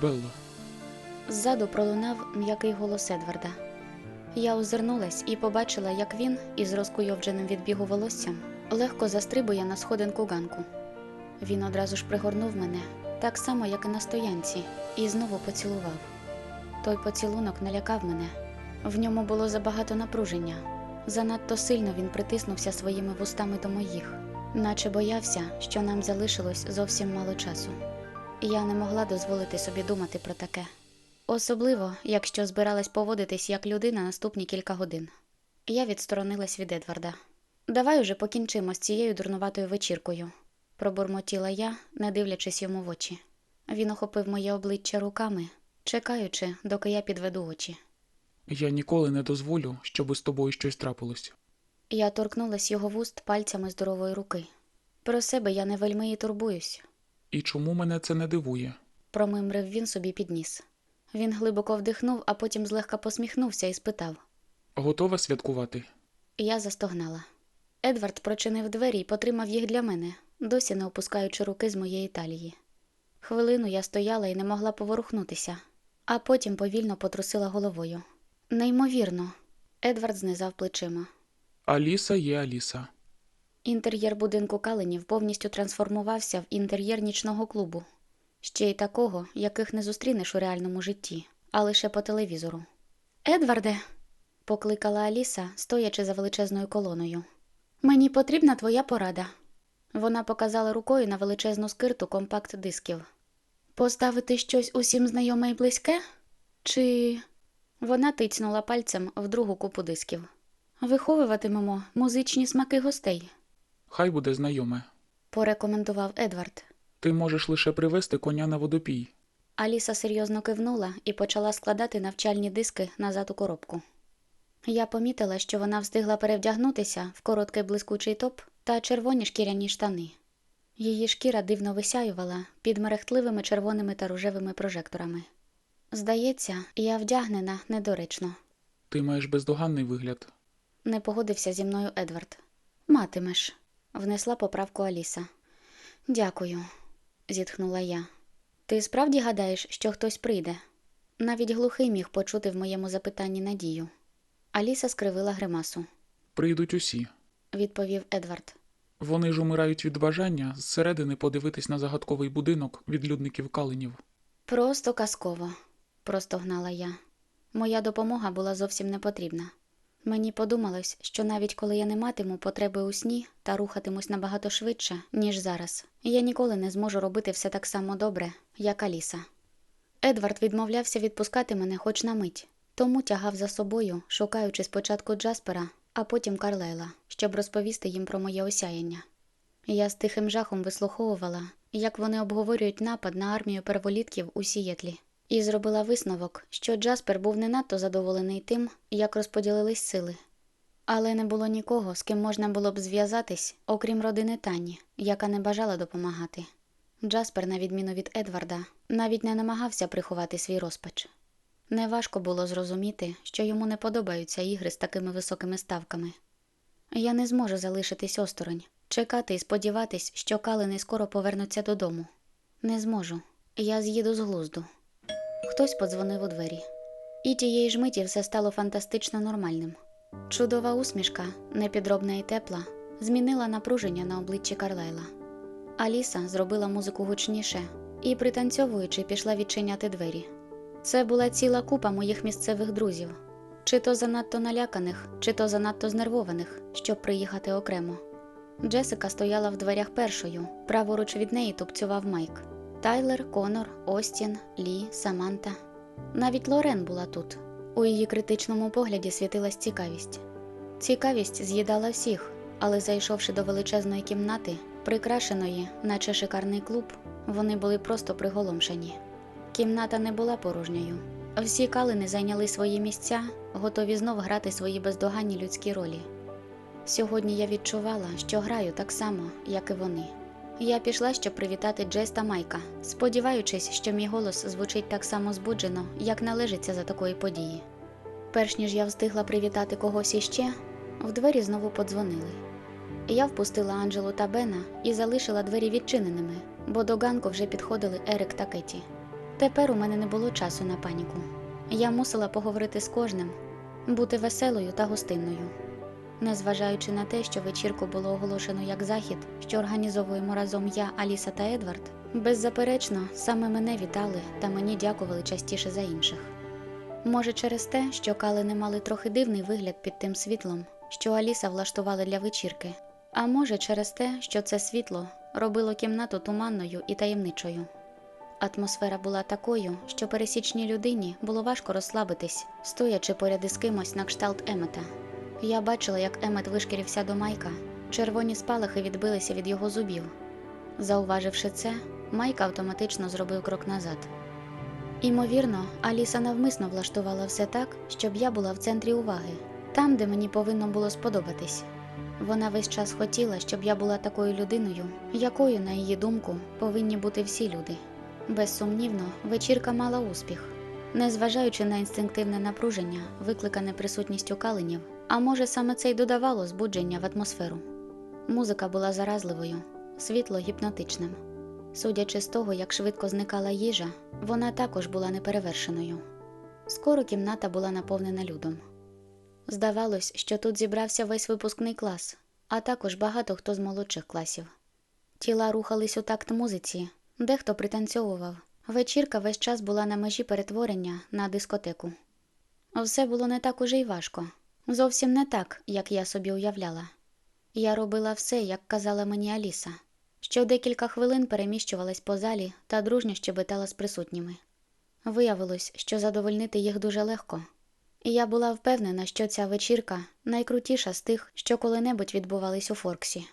Белла, Ззаду пролунав м'який голос Едварда. Я озирнулась і побачила, як він, із розкуйовдженим від бігу волоссям, легко застрибує на сходинку ганку. Він одразу ж пригорнув мене, так само, як і на стоянці, і знову поцілував. Той поцілунок налякав мене. В ньому було забагато напруження. Занадто сильно він притиснувся своїми вустами до моїх, наче боявся, що нам залишилось зовсім мало часу. Я не могла дозволити собі думати про таке. Особливо, якщо збиралась поводитись як людина наступні кілька годин. Я відсторонилась від Едварда. Давай уже покінчимо з цією дурнуватою вечіркою, пробурмотіла я, не дивлячись йому в очі. Він охопив моє обличчя руками, чекаючи, доки я підведу очі. я ніколи не дозволю, щоб з тобою щось трапилось. Я торкнулась його вуст пальцями здорової руки. Про себе я не вельми і турбуюсь, І чому мене це не дивує? промимрив він собі під ніс. Він глибоко вдихнув, а потім злегка посміхнувся і спитав. Готова святкувати? Я застогнала. Едвард прочинив двері і потримав їх для мене, досі не опускаючи руки з моєї талії. Хвилину я стояла і не могла поворухнутися, а потім повільно потрусила головою. Неймовірно, Едвард знизав плечима. Аліса є Аліса. Інтер'єр будинку Каленів повністю трансформувався в інтер'єр нічного клубу, ще й такого, яких не зустрінеш у реальному житті, а лише по телевізору. Едварде, покликала Аліса, стоячи за величезною колоною. Мені потрібна твоя порада. Вона показала рукою на величезну скирту компакт дисків. Поставити щось усім знайоме і близьке? Чи. Вона тицнула пальцем в другу купу дисків. Виховуватимемо музичні смаки гостей, Хай буде знайоме. порекомендував Едвард. Ти можеш лише привести коня на водопій. Аліса серйозно кивнула і почала складати навчальні диски назад у коробку. Я помітила, що вона встигла перевдягнутися в короткий блискучий топ та червоні шкіряні штани. Її шкіра дивно висяювала під мерехтливими червоними та рожевими прожекторами. Здається, я вдягнена недоречно. Ти маєш бездоганний вигляд. Не погодився зі мною Едвард. Матимеш, внесла поправку Аліса. Дякую, зітхнула я. Ти справді гадаєш, що хтось прийде? Навіть глухий міг почути в моєму запитанні надію. Аліса скривила гримасу, Прийдуть усі. відповів Едвард. Вони ж умирають від бажання зсередини подивитись на загадковий будинок відлюдників каленів. Просто казково, простогнала я. Моя допомога була зовсім не потрібна. Мені подумалось, що навіть коли я не матиму потреби у сні та рухатимусь набагато швидше, ніж зараз, я ніколи не зможу робити все так само добре, як Аліса. Едвард відмовлявся відпускати мене хоч на мить, тому тягав за собою, шукаючи спочатку Джаспера, а потім Карлайла, щоб розповісти їм про моє осяяння. Я з тихим жахом вислуховувала, як вони обговорюють напад на армію перволітків у Сієтлі, і зробила висновок, що Джаспер був не надто задоволений тим, як розподілились сили. Але не було нікого, з ким можна було б зв'язатись, окрім родини Тані, яка не бажала допомагати. Джаспер, на відміну від Едварда, навіть не намагався приховати свій розпач. Неважко було зрозуміти, що йому не подобаються ігри з такими високими ставками. Я не зможу залишитись осторонь, чекати і сподіватись, що калини скоро повернуться додому. Не зможу. Я з'їду з глузду. Хтось подзвонив у двері. І тієї ж миті все стало фантастично нормальним. Чудова усмішка, непідробна і тепла, змінила напруження на обличчі Карлайла. Аліса зробила музику гучніше і, пританцьовуючи, пішла відчиняти двері. Це була ціла купа моїх місцевих друзів, чи то занадто наляканих, чи то занадто знервованих, щоб приїхати окремо. Джесика стояла в дверях першою, праворуч від неї тупцював Майк. Тайлер, Конор, Остін, Лі, Саманта. Навіть Лорен була тут. У її критичному погляді світилась цікавість. Цікавість з'їдала всіх, але зайшовши до величезної кімнати, прикрашеної, наче шикарний клуб, вони були просто приголомшені. Кімната не була порожньою. Всі калини зайняли свої місця, готові знов грати свої бездоганні людські ролі. Сьогодні я відчувала, що граю так само, як і вони. Я пішла, щоб привітати Джес та Майка, сподіваючись, що мій голос звучить так само збуджено, як належиться за такої події. Перш ніж я встигла привітати когось іще, в двері знову подзвонили. Я впустила Анджелу та Бена і залишила двері відчиненими, бо до ганку вже підходили Ерик та Кеті. Тепер у мене не було часу на паніку. Я мусила поговорити з кожним, бути веселою та гостинною. Незважаючи на те, що вечірку було оголошено як захід, що організовуємо разом я, Аліса та Едвард, беззаперечно саме мене вітали та мені дякували частіше за інших. Може, через те, що калини мали трохи дивний вигляд під тим світлом, що Аліса влаштувала для вечірки, а може, через те, що це світло робило кімнату туманною і таємничою. Атмосфера була такою, що пересічній людині було важко розслабитись, стоячи поряд із кимось на кшталт Емета. Я бачила, як Емет вишкірився до Майка, червоні спалахи відбилися від його зубів. Зауваживши це, Майк автоматично зробив крок назад. Імовірно, Аліса навмисно влаштувала все так, щоб я була в центрі уваги, там, де мені повинно було сподобатись. Вона весь час хотіла, щоб я була такою людиною, якою, на її думку, повинні бути всі люди. Безсумнівно, вечірка мала успіх. Незважаючи на інстинктивне напруження, викликане присутністю каленів, а може саме це й додавало збудження в атмосферу. Музика була заразливою, світло гіпнотичним. Судячи з того, як швидко зникала їжа, вона також була неперевершеною. Скоро кімната була наповнена людом. Здавалось, що тут зібрався весь випускний клас, а також багато хто з молодших класів. Тіла рухались у такт музиці, дехто пританцьовував. Вечірка весь час була на межі перетворення на дискотеку. Все було не так уже й важко. Зовсім не так, як я собі уявляла. Я робила все, як казала мені Аліса, що декілька хвилин переміщувалась по залі та дружньо щебетала з присутніми. Виявилось, що задовольнити їх дуже легко. І я була впевнена, що ця вечірка найкрутіша з тих, що коли-небудь відбувались у Форксі.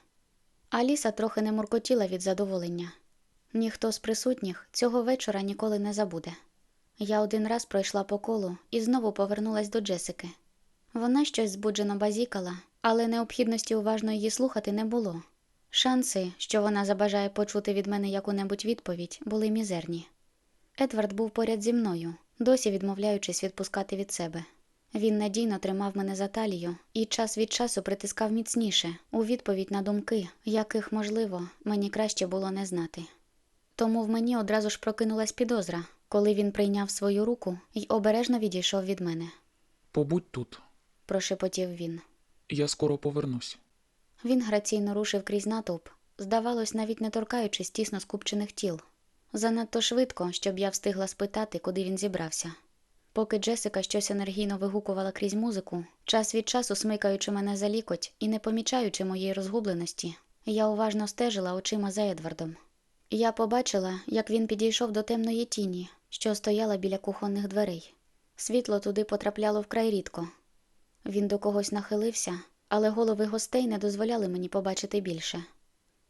Аліса трохи не муркотіла від задоволення. Ніхто з присутніх цього вечора ніколи не забуде. Я один раз пройшла по колу і знову повернулась до Джесики. Вона щось збуджено базікала, але необхідності уважно її слухати не було. Шанси, що вона забажає почути від мене яку-небудь відповідь, були мізерні. Едвард був поряд зі мною, досі відмовляючись відпускати від себе. Він надійно тримав мене за талію і час від часу притискав міцніше у відповідь на думки, яких, можливо, мені краще було не знати. Тому в мені одразу ж прокинулась підозра, коли він прийняв свою руку і обережно відійшов від мене. Побудь тут. Прошепотів він. Я скоро повернусь. Він граційно рушив крізь натовп, здавалось, навіть не торкаючись тісно скупчених тіл. Занадто швидко, щоб я встигла спитати, куди він зібрався. Поки Джесика щось енергійно вигукувала крізь музику, час від часу смикаючи мене за лікоть і не помічаючи моєї розгубленості, я уважно стежила очима за Едвардом. Я побачила, як він підійшов до темної тіні, що стояла біля кухонних дверей. Світло туди потрапляло вкрай рідко. Він до когось нахилився, але голови гостей не дозволяли мені побачити більше.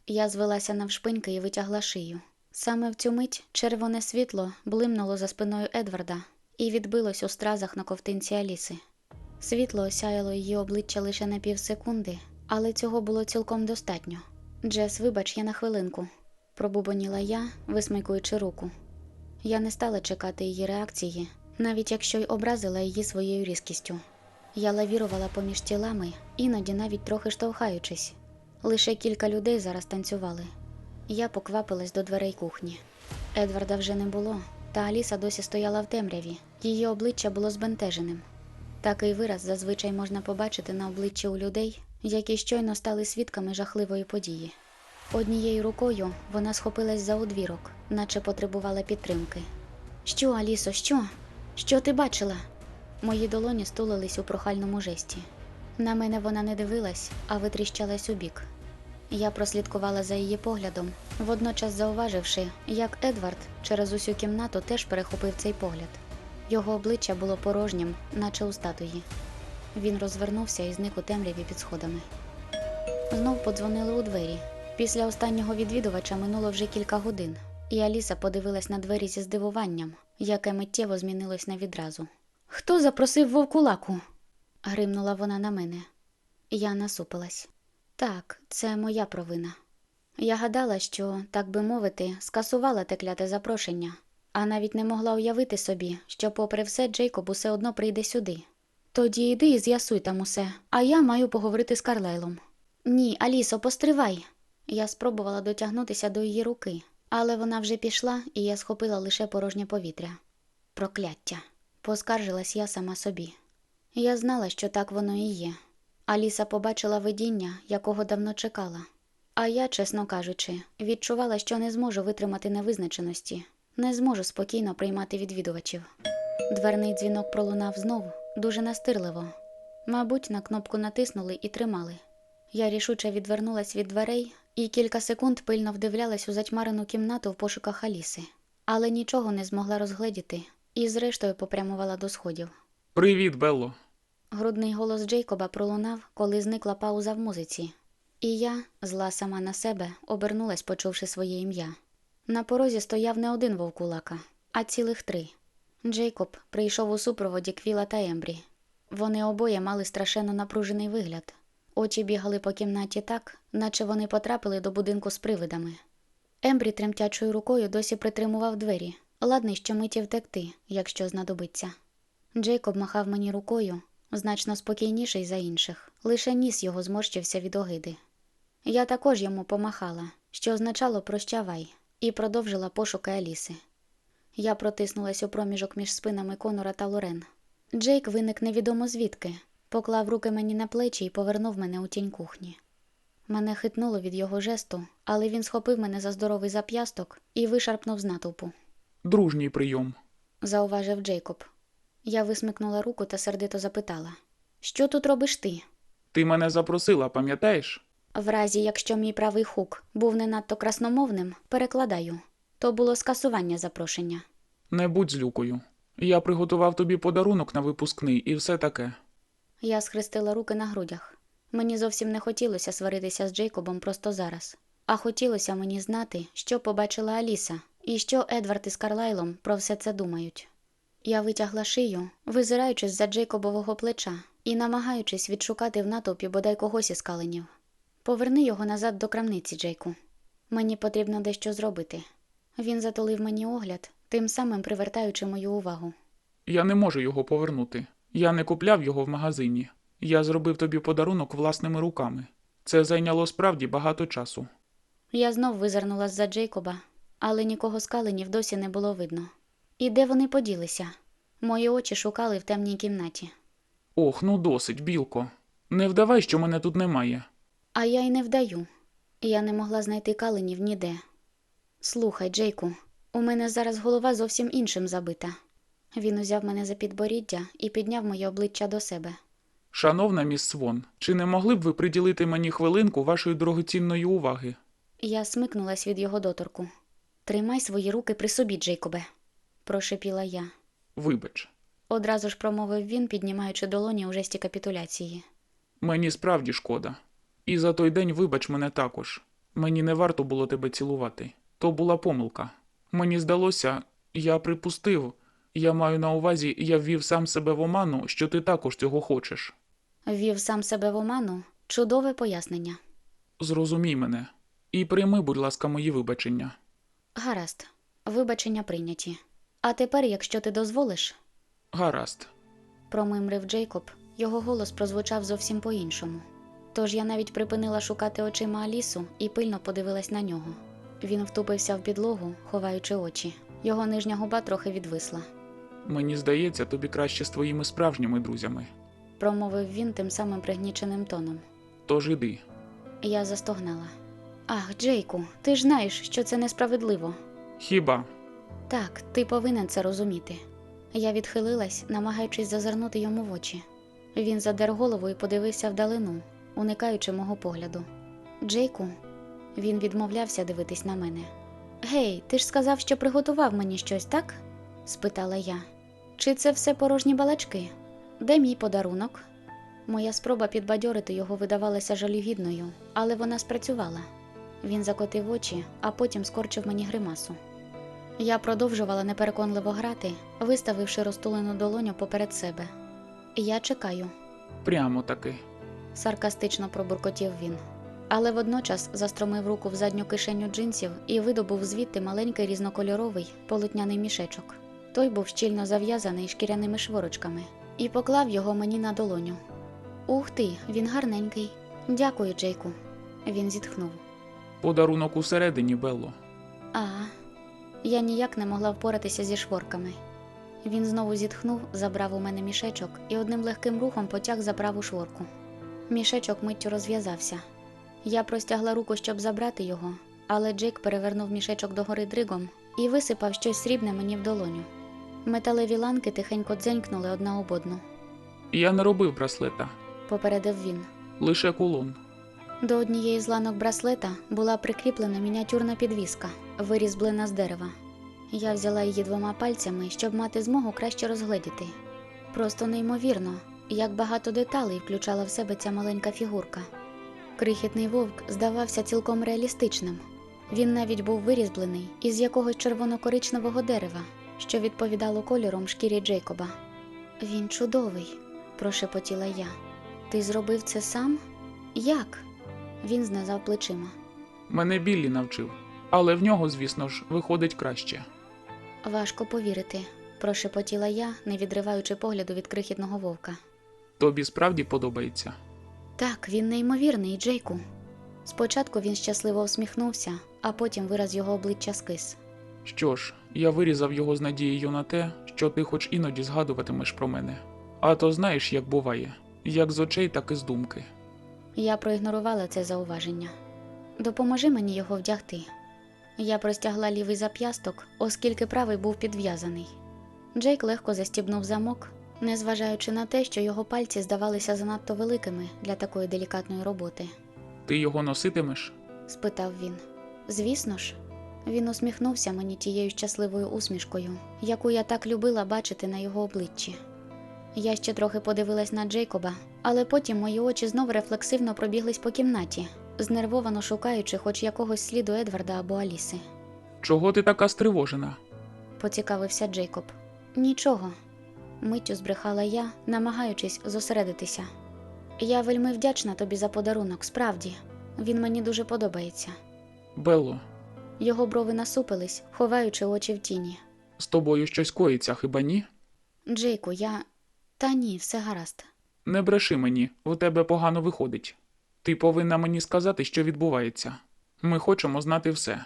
Я звелася навшпиньки і витягла шию. Саме в цю мить червоне світло блимнуло за спиною Едварда і відбилось у стразах на ковтинці Аліси. Світло осяяло її обличчя лише на півсекунди, але цього було цілком достатньо. Джес, вибач, я на хвилинку, пробубоніла я, висмикуючи руку. Я не стала чекати її реакції, навіть якщо й образила її своєю різкістю. Я лавірувала поміж тілами, іноді навіть трохи штовхаючись. Лише кілька людей зараз танцювали. Я поквапилась до дверей кухні. Едварда вже не було, та Аліса досі стояла в темряві. Її обличчя було збентеженим. Такий вираз зазвичай можна побачити на обличчі у людей, які щойно стали свідками жахливої події. Однією рукою вона схопилась за одвірок, наче потребувала підтримки. Що, Алісо, що? Що ти бачила? Мої долоні стулились у прохальному жесті. На мене вона не дивилась, а витріщалась у бік. Я прослідкувала за її поглядом, водночас зауваживши, як Едвард через усю кімнату теж перехопив цей погляд. Його обличчя було порожнім, наче у статуї. Він розвернувся і зник у темряві під сходами. Знов подзвонили у двері. Після останнього відвідувача минуло вже кілька годин, і Аліса подивилась на двері зі здивуванням, яке миттєво змінилось на відразу. Хто запросив вовкулаку? гримнула вона на мене. Я насупилась. Так, це моя провина. Я гадала, що, так би мовити, скасувала те кляте запрошення, а навіть не могла уявити собі, що, попри все, Джейкоб усе одно прийде сюди. Тоді йди і з'ясуй там усе, а я маю поговорити з Карлайлом. Ні, Алісо, постривай. Я спробувала дотягнутися до її руки, але вона вже пішла, і я схопила лише порожнє повітря. Прокляття. Поскаржилась я сама собі. Я знала, що так воно і є. Аліса побачила видіння, якого давно чекала. А я, чесно кажучи, відчувала, що не зможу витримати невизначеності, не зможу спокійно приймати відвідувачів. Дверний дзвінок пролунав знову, дуже настирливо. Мабуть, на кнопку натиснули і тримали. Я рішуче відвернулась від дверей і кілька секунд пильно вдивлялась у затьмарену кімнату в пошуках Аліси, але нічого не змогла розгледіти і, зрештою, попрямувала до сходів. Привіт, Белло. Грудний голос Джейкоба пролунав, коли зникла пауза в музиці. І я, зла сама на себе, обернулась, почувши своє ім'я. На порозі стояв не один вовкулака, а цілих три. Джейкоб прийшов у супроводі Квіла та Ембрі. Вони обоє мали страшенно напружений вигляд. Очі бігали по кімнаті так, наче вони потрапили до будинку з привидами. Ембрі тремтячою рукою досі притримував двері, ладний щомиті втекти, якщо знадобиться. Джейкоб махав мені рукою, значно спокійніший за інших, лише ніс його зморщився від огиди. Я також йому помахала, що означало прощавай, і продовжила пошуки Аліси. Я протиснулась у проміжок між спинами Конора та Лорен. Джейк виник невідомо звідки, поклав руки мені на плечі і повернув мене у тінь кухні. Мене хитнуло від його жесту, але він схопив мене за здоровий зап'ясток і вишарпнув з натовпу, Дружній прийом. зауважив Джейкоб. Я висмикнула руку та сердито запитала: Що тут робиш ти? Ти мене запросила, пам'ятаєш? В разі, якщо мій правий хук був не надто красномовним, перекладаю. То було скасування запрошення. Не будь злюкою. Я приготував тобі подарунок на випускний і все таке. Я схрестила руки на грудях. Мені зовсім не хотілося сваритися з Джейкобом просто зараз, а хотілося мені знати, що побачила Аліса і що Едвард із Карлайлом про все це думають. Я витягла шию, визираючись за Джейкобового плеча і намагаючись відшукати в натовпі бодай когось із каленів. Поверни його назад до крамниці, Джейку. Мені потрібно дещо зробити. Він затулив мені огляд, тим самим привертаючи мою увагу. Я не можу його повернути. Я не купляв його в магазині. Я зробив тобі подарунок власними руками. Це зайняло справді багато часу. Я знов визирнула з-за Джейкоба, але нікого з каленів досі не було видно. І де вони поділися? Мої очі шукали в темній кімнаті. Ох, ну досить, білко. Не вдавай, що мене тут немає. А я й не вдаю. Я не могла знайти каленів ніде. Слухай, Джейку, у мене зараз голова зовсім іншим забита. Він узяв мене за підборіддя і підняв моє обличчя до себе. Шановна міс Свон, чи не могли б ви приділити мені хвилинку вашої дорогоцінної уваги? Я смикнулась від його доторку. Тримай свої руки при собі, Джейкобе, прошепіла я. Вибач, Одразу ж промовив він, піднімаючи долоні у жесті капітуляції. мені справді шкода. І за той день вибач мене також. Мені не варто було тебе цілувати. То була помилка. Мені здалося, я припустив, я маю на увазі, я ввів сам себе в оману, що ти також цього хочеш. Ввів сам себе в оману чудове пояснення. Зрозумій мене. І прийми, будь ласка, мої вибачення. Гаразд, вибачення прийняті. А тепер, якщо ти дозволиш, Гаразд. промимрив Джейкоб, його голос прозвучав зовсім по-іншому. Тож я навіть припинила шукати очима Алісу і пильно подивилась на нього. Він втупився в підлогу, ховаючи очі. Його нижня губа трохи відвисла. Мені здається, тобі краще з твоїми справжніми друзями. Промовив він тим самим пригніченим тоном. Тож іди. Я застогнала. Ах, Джейку, ти ж знаєш, що це несправедливо. Хіба? Так, ти повинен це розуміти. Я відхилилась, намагаючись зазирнути йому в очі. Він задер голову і подивився вдалину, уникаючи мого погляду. Джейку, він відмовлявся дивитись на мене. Гей, ти ж сказав, що приготував мені щось, так? спитала я. Чи це все порожні балачки? Де мій подарунок? Моя спроба підбадьорити його видавалася жалюгідною, але вона спрацювала. Він закотив очі, а потім скорчив мені гримасу. Я продовжувала непереконливо грати, виставивши розтулену долоню поперед себе. Я чекаю, Прямо таки. саркастично пробуркотів він. Але водночас застромив руку в задню кишеню джинсів і видобув звідти маленький різнокольоровий полотняний мішечок. Той був щільно зав'язаний шкіряними шворочками, і поклав його мені на долоню. Ух ти, він гарненький. Дякую, Джейку. Він зітхнув. Подарунок усередині, Белло. А, я ніяк не могла впоратися зі шворками. Він знову зітхнув, забрав у мене мішечок і одним легким рухом потяг за праву шворку. Мішечок миттю розв'язався. Я простягла руку, щоб забрати його, але Джейк перевернув мішечок догори дригом і висипав щось срібне мені в долоню. Металеві ланки тихенько дзенькнули одна об одну, Я не робив браслета, попередив він. лише кулон. До однієї з ланок браслета була прикріплена мініатюрна підвіска, вирізблена з дерева. Я взяла її двома пальцями, щоб мати змогу краще розгледіти. Просто неймовірно, як багато деталей включала в себе ця маленька фігурка. Крихітний вовк здавався цілком реалістичним. Він навіть був вирізблений із якогось червоно-коричневого дерева, що відповідало кольором шкірі Джейкоба. Він чудовий, прошепотіла я. Ти зробив це сам? Як? Він знизав плечима. Мене Біллі навчив. Але в нього, звісно ж, виходить краще. Важко повірити, прошепотіла я, не відриваючи погляду від крихітного вовка. Тобі справді подобається. Так, він неймовірний, Джейку. Спочатку він щасливо усміхнувся, а потім вираз його обличчя скис. Що ж, я вирізав його з надією на те, що ти хоч іноді згадуватимеш про мене. А то знаєш, як буває, як з очей, так і з думки. Я проігнорувала це зауваження. Допоможи мені його вдягти. Я простягла лівий зап'ясток, оскільки правий був підв'язаний. Джейк легко застібнув замок, незважаючи на те, що його пальці здавалися занадто великими для такої делікатної роботи. Ти його носитимеш? спитав він. Звісно ж, він усміхнувся мені тією щасливою усмішкою, яку я так любила бачити на його обличчі. Я ще трохи подивилась на Джейкоба, але потім мої очі знов рефлексивно пробіглись по кімнаті, знервовано шукаючи хоч якогось сліду Едварда або Аліси. Чого ти така стривожена? Поцікавився Джейкоб. Нічого. Миттю збрехала я, намагаючись зосередитися. Я вельми вдячна тобі за подарунок, справді. Він мені дуже подобається. Белло, Його брови насупились, ховаючи очі в тіні. з тобою щось коїться, хіба ні? Джейку, я. Та ні, все гаразд. Не бреши мені, у тебе погано виходить. Ти повинна мені сказати, що відбувається. Ми хочемо знати все.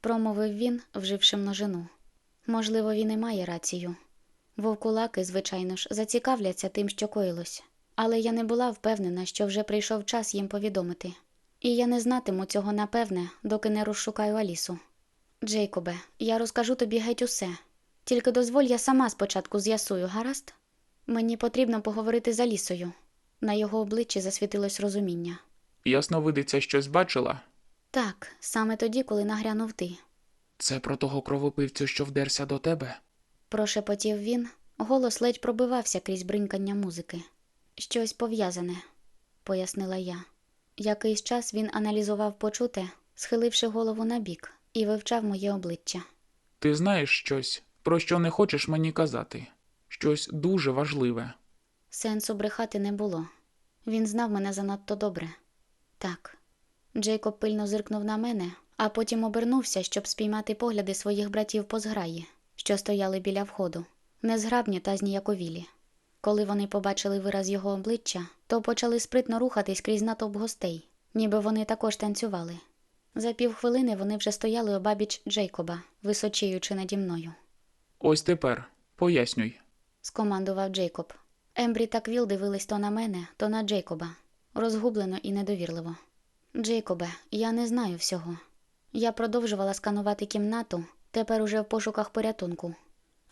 промовив він, вживши множину. Можливо, він і має рацію. Вовкулаки, звичайно ж, зацікавляться тим, що коїлось, але я не була впевнена, що вже прийшов час їм повідомити. І я не знатиму цього напевне, доки не розшукаю Алісу. Джейкобе, я розкажу тобі геть усе. Тільки дозволь я сама спочатку з'ясую, гаразд? Мені потрібно поговорити з Алісою. На його обличчі засвітилось розуміння. Ясновидиця щось бачила? Так, саме тоді, коли нагрянув ти. Це про того кровопивцю, що вдерся до тебе? Прошепотів він, голос ледь пробивався крізь бринкання музики. Щось пов'язане, пояснила я. Якийсь час він аналізував почуте, схиливши голову набік, і вивчав моє обличчя. Ти знаєш щось, про що не хочеш мені казати? Щось дуже важливе. Сенсу брехати не було. Він знав мене занадто добре. Так. Джейкоб пильно зиркнув на мене, а потім обернувся, щоб спіймати погляди своїх братів по зграї, що стояли біля входу, незграбні та зніяковілі. Коли вони побачили вираз його обличчя, то почали спритно рухатись крізь натовп гостей, ніби вони також танцювали. За півхвилини вони вже стояли обабіч Джейкоба, височіючи наді мною. Ось тепер пояснюй. Скомандував Джейкоб. Ембрі та Квіл дивились то на мене, то на Джейкоба, розгублено і недовірливо. Джейкобе, я не знаю всього. Я продовжувала сканувати кімнату, тепер уже в пошуках порятунку.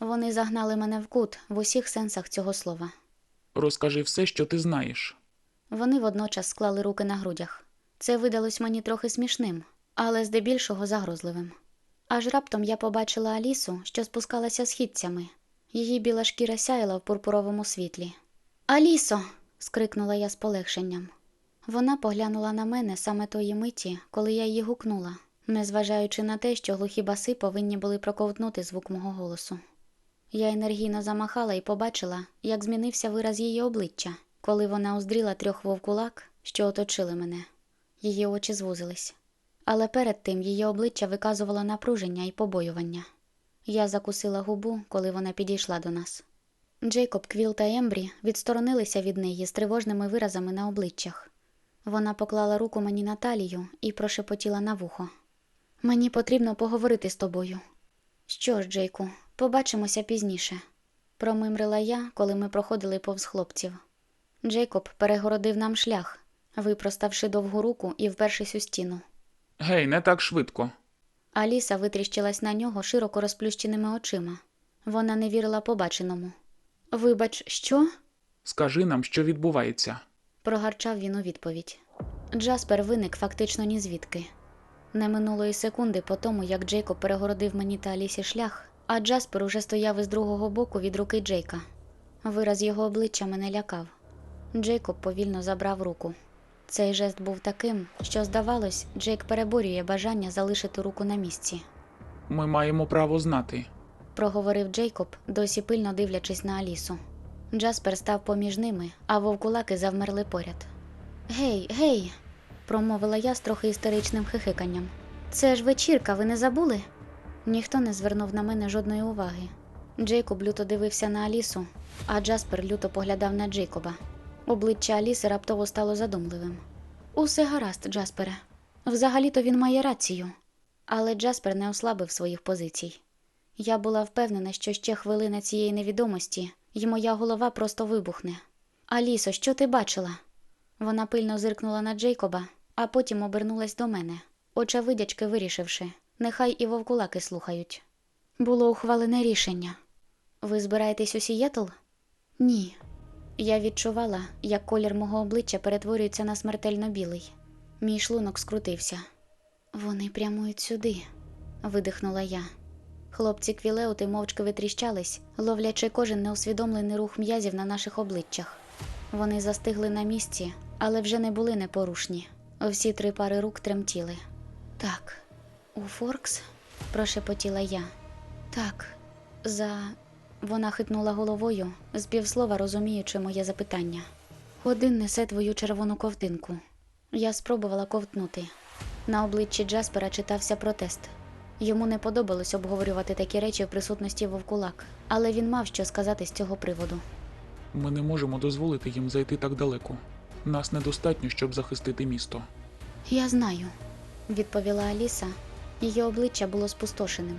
Вони загнали мене в кут в усіх сенсах цього слова. Розкажи все, що ти знаєш. Вони водночас склали руки на грудях. Це видалось мені трохи смішним, але здебільшого загрозливим. Аж раптом я побачила Алісу, що спускалася східцями. Її біла шкіра сяяла в пурпуровому світлі. Алісо. скрикнула я з полегшенням. Вона поглянула на мене саме тої миті, коли я її гукнула, незважаючи на те, що глухі баси повинні були проковтнути звук мого голосу. Я енергійно замахала і побачила, як змінився вираз її обличчя, коли вона уздріла трьох вовкулак, що оточили мене. Її очі звузились. Але перед тим її обличчя виказувало напруження і побоювання. Я закусила губу, коли вона підійшла до нас. Джейкоб, Квіл та Ембрі відсторонилися від неї з тривожними виразами на обличчях. Вона поклала руку мені на талію і прошепотіла на вухо. Мені потрібно поговорити з тобою. Що ж, Джейку, побачимося пізніше, промимрила я, коли ми проходили повз хлопців. Джейкоб перегородив нам шлях, випроставши довгу руку і впершись у стіну. Гей, не так швидко. Аліса витріщилась на нього широко розплющеними очима. Вона не вірила побаченому. Вибач, що? Скажи нам, що відбувається. прогарчав він у відповідь. Джаспер виник фактично ні звідки. Не минуло й секунди по тому, як Джейкоб перегородив мені та Алісі шлях, а Джаспер уже стояв із другого боку від руки Джейка. Вираз його обличчя мене лякав. Джейкоб повільно забрав руку. Цей жест був таким, що, здавалось, Джейк переборює бажання залишити руку на місці. Ми маємо право знати. проговорив Джейкоб, досі пильно дивлячись на Алісу. Джаспер став поміж ними, а вовкулаки завмерли поряд. Гей, гей, промовила я з трохи істеричним хихиканням. Це ж вечірка, ви не забули? Ніхто не звернув на мене жодної уваги. Джейкоб люто дивився на Алісу, а Джаспер люто поглядав на Джейкоба. Обличчя Аліси раптово стало задумливим. Усе гаразд, Джаспере. Взагалі-то він має рацію. Але Джаспер не ослабив своїх позицій. Я була впевнена, що ще хвилина цієї невідомості, і моя голова просто вибухне. Алісо, що ти бачила? Вона пильно зиркнула на Джейкоба, а потім обернулась до мене, очевидячки вирішивши, нехай і вовкулаки слухають. Було ухвалене рішення. Ви збираєтесь у Сієтл? Ні. Я відчувала, як колір мого обличчя перетворюється на смертельно білий. Мій шлунок скрутився. Вони прямують сюди, видихнула я. Хлопці квілеути мовчки витріщались, ловлячи кожен неусвідомлений рух м'язів на наших обличчях. Вони застигли на місці, але вже не були непорушні. Всі три пари рук тремтіли. Так, у Форкс? прошепотіла я. Так, за. Вона хитнула головою, з півслова розуміючи моє запитання. Один несе твою червону ковтинку. Я спробувала ковтнути. На обличчі Джаспера читався протест. Йому не подобалось обговорювати такі речі в присутності вовкулак, але він мав що сказати з цього приводу. Ми не можемо дозволити їм зайти так далеко. Нас недостатньо, щоб захистити місто. Я знаю, відповіла Аліса. Її обличчя було спустошеним.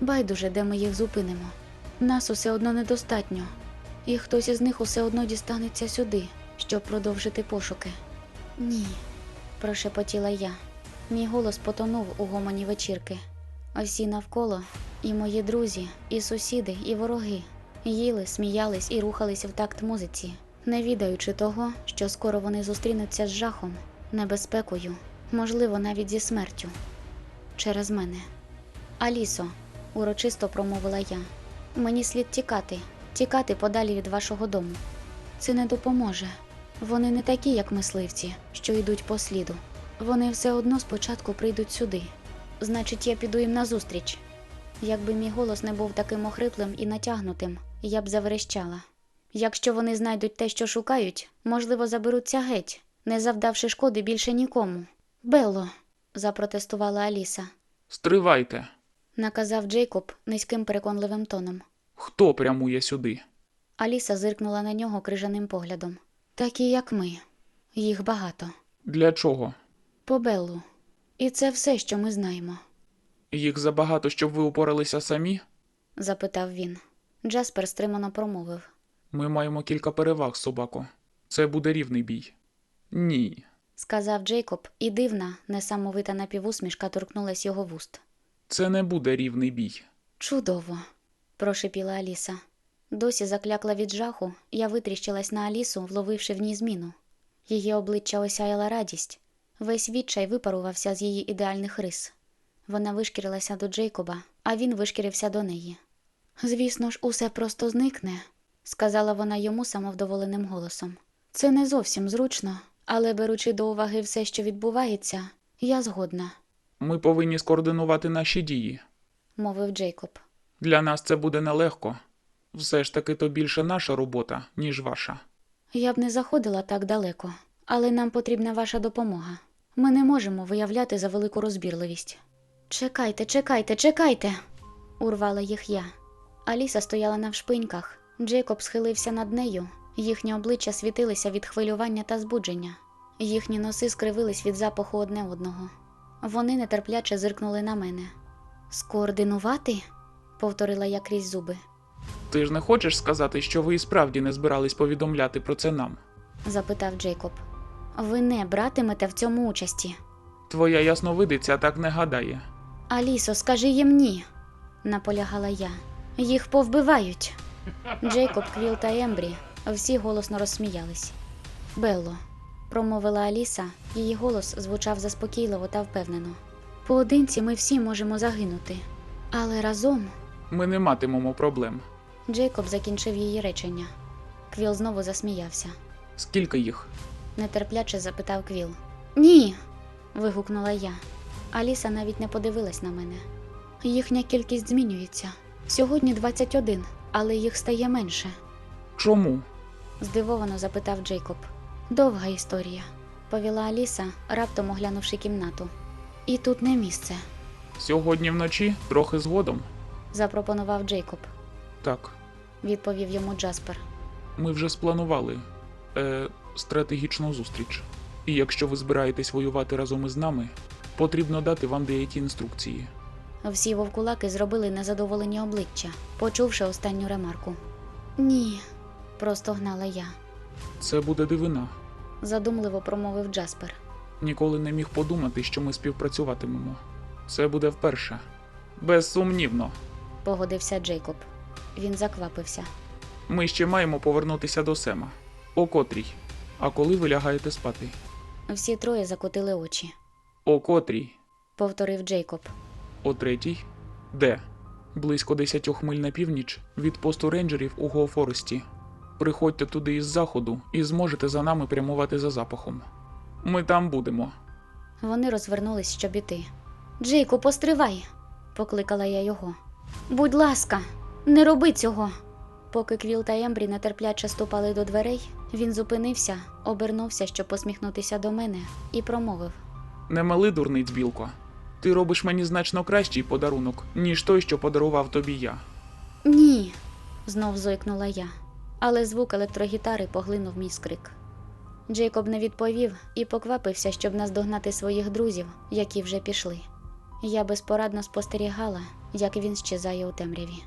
Байдуже, де ми їх зупинимо. Нас усе одно недостатньо, і хтось із них усе одно дістанеться сюди, щоб продовжити пошуки. Ні, прошепотіла я. Мій голос потонув у гомоні вечірки. Всі навколо, і мої друзі, і сусіди, і вороги їли, сміялись і рухались в такт музиці, не відаючи того, що скоро вони зустрінуться з жахом, небезпекою, можливо, навіть зі смертю. Через мене. Алісо, урочисто промовила я. Мені слід тікати, тікати подалі від вашого дому. Це не допоможе. Вони не такі, як мисливці, що йдуть по сліду. Вони все одно спочатку прийдуть сюди. Значить, я піду їм назустріч. Якби мій голос не був таким охриплим і натягнутим, я б заверещала. Якщо вони знайдуть те, що шукають, можливо, заберуться геть, не завдавши шкоди більше нікому. Белло, запротестувала Аліса, Стривайте! Наказав Джейкоб низьким переконливим тоном. Хто прямує сюди? Аліса зиркнула на нього крижаним поглядом. Такі, як ми. Їх багато. Для чого? По Беллу. І це все, що ми знаємо, Їх забагато, щоб ви упоралися самі? запитав він. Джаспер стримано промовив. Ми маємо кілька переваг, собако. Це буде рівний бій. Ні. Сказав Джейкоб, і дивна, несамовита напівусмішка торкнулась його вуст. Це не буде рівний бій. Чудово, прошипіла Аліса. Досі заклякла від жаху, я витріщилась на Алісу, вловивши в ній зміну. Її обличчя осяяла радість. Весь відчай випарувався з її ідеальних рис. Вона вишкірилася до Джейкоба, а він вишкірився до неї. Звісно ж, усе просто зникне, сказала вона йому самовдоволеним голосом. Це не зовсім зручно, але беручи до уваги все, що відбувається, я згодна, Ми повинні скоординувати наші дії. мовив Джейкоб. Для нас це буде нелегко. Все ж таки то більше наша робота, ніж ваша. Я б не заходила так далеко, але нам потрібна ваша допомога. Ми не можемо виявляти за велику розбірливість. Чекайте, чекайте, чекайте. урвала їх я. Аліса стояла навшпиньках. Джейкоб схилився над нею. Їхні обличчя світилися від хвилювання та збудження. Їхні носи скривились від запаху одне одного. Вони нетерпляче зиркнули на мене. Скоординувати? повторила я крізь зуби. Ти ж не хочеш сказати, що ви і справді не збирались повідомляти про це нам? запитав Джейкоб. Ви не братимете в цьому участі. Твоя ясновидиця так не гадає. Алісо, скажи їм ні, наполягала я. Їх повбивають. Джейкоб, Квіл та Ембрі всі голосно розсміялись. Белло, промовила Аліса, її голос звучав заспокійливо та впевнено. Поодинці ми всі можемо загинути, але разом Ми не матимемо проблем. Джейкоб закінчив її речення. Квіл знову засміявся. Скільки їх? нетерпляче запитав Квіл. Ні. вигукнула я. Аліса навіть не подивилась на мене. Їхня кількість змінюється. Сьогодні 21, але їх стає менше, Чому? здивовано запитав Джейкоб. Довга історія, повіла Аліса, раптом оглянувши кімнату. І тут не місце, Сьогодні вночі, трохи згодом. запропонував Джейкоб, Так, відповів йому Джаспер. ми вже спланували е, стратегічну зустріч. І якщо ви збираєтесь воювати разом із нами, потрібно дати вам деякі інструкції. Всі вовкулаки зробили незадоволені обличчя, почувши останню ремарку. Ні, просто гнала я, Це буде дивина. Задумливо промовив Джаспер. Ніколи не міг подумати, що ми співпрацюватимемо. Це буде вперше. Безсумнівно. Погодився Джейкоб. Він заквапився. Ми ще маємо повернутися до Сема. О котрій. А коли ви лягаєте спати? Всі троє закотили очі. О котрій. Повторив Джейкоб. О третій. Де? Близько десятьох миль на північ від посту рейнджерів у Гоуфоресті. Приходьте туди із заходу і зможете за нами прямувати за запахом. Ми там будемо. Вони розвернулись, щоб іти. Джейку, постривай, покликала я його. Будь ласка, не роби цього. Поки Квіл та Ембрі нетерпляче ступали до дверей, він зупинився, обернувся, щоб посміхнутися до мене, і промовив: Не мали дурниць, білко. Ти робиш мені значно кращий подарунок, ніж той, що подарував тобі я. Ні, знов зойкнула я, але звук електрогітари поглинув мій скрик. Джейкоб не відповів і поквапився, щоб наздогнати своїх друзів, які вже пішли. Я безпорадно спостерігала, як він щезає у темряві.